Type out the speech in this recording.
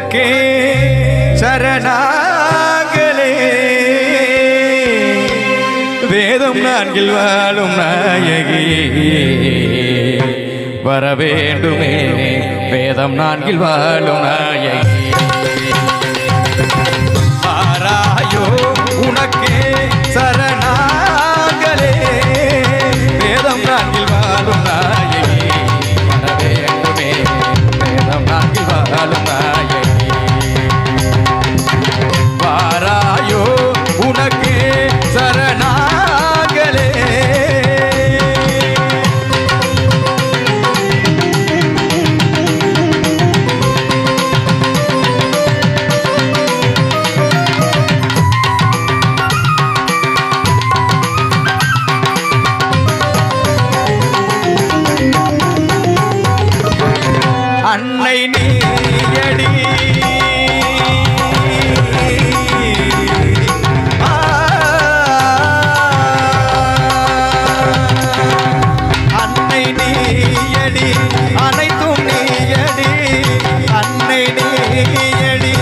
உனக்கே சரணாகலே. வேதம் நான்கில் வாழும் நாயகி. வர வேண்டுமே வேதம் நான்கில் வாழும் நாயகி. அன்னை நீயடி. அன்னை நீயடி அனைத்தும் நீயடி. அன்னை நீயடி.